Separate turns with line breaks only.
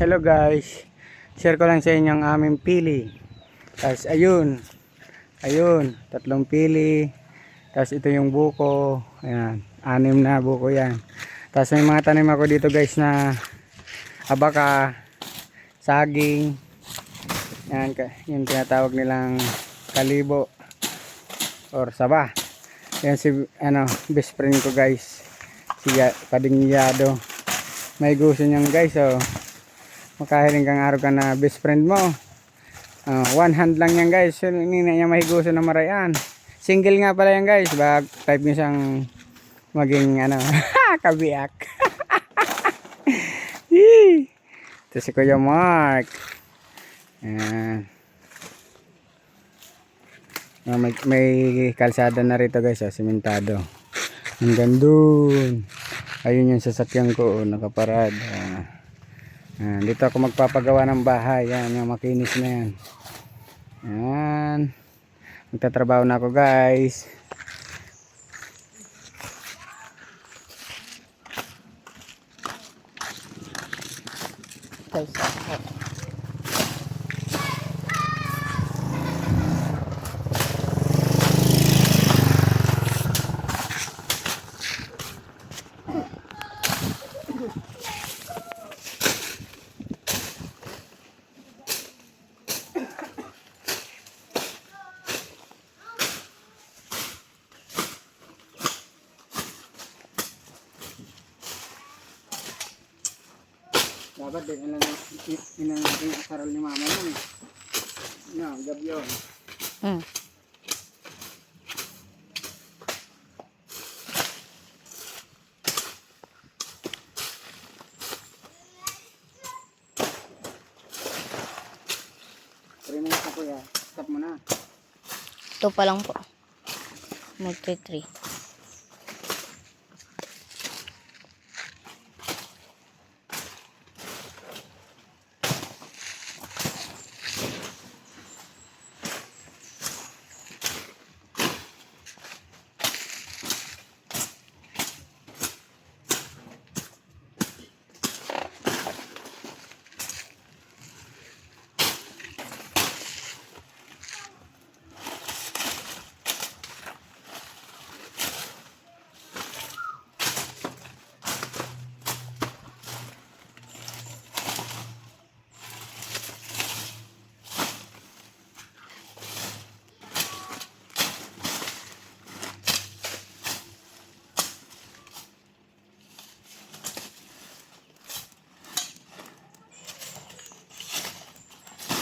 Hello guys. Share ko lang sa inyo ang aming pili. Tapos ayun. Ayun, tatlong pili. Tapos ito yung buko. Ayan, anim na buko yan. Tapos may mga tanim ako dito guys na abaka, saging. Yan, yung tinatawag nilang kalibo or saba. Yan si ano, best friend ko guys. Si Ya- Padingyado. May gusto niyan guys oh. Makahiling kang araw ka na best friend mo. Ah, one hand lang yan guys. Yun, Hindi niya mahiguso na marayan. Single nga pala yan guys. Bag type niya siyang maging ano, kabiyak. Yee! Ito si Kuya Mark. Ayan. Ah, may, may kalsada na rito guys, oh, simentado. Hanggang dun. Ayun yung sasakyan ko, oh, nakaparad. Ah, dito ako magpapagawa ng bahay. Yan, yung makinis na yan. Yan. Magtatrabaho na ako guys.
Guys,
Dapat din ilan ilan natin sarol ni mama mo. eh. No,
mm.
Stop mo na.
Ito pa lang po. Magti 3.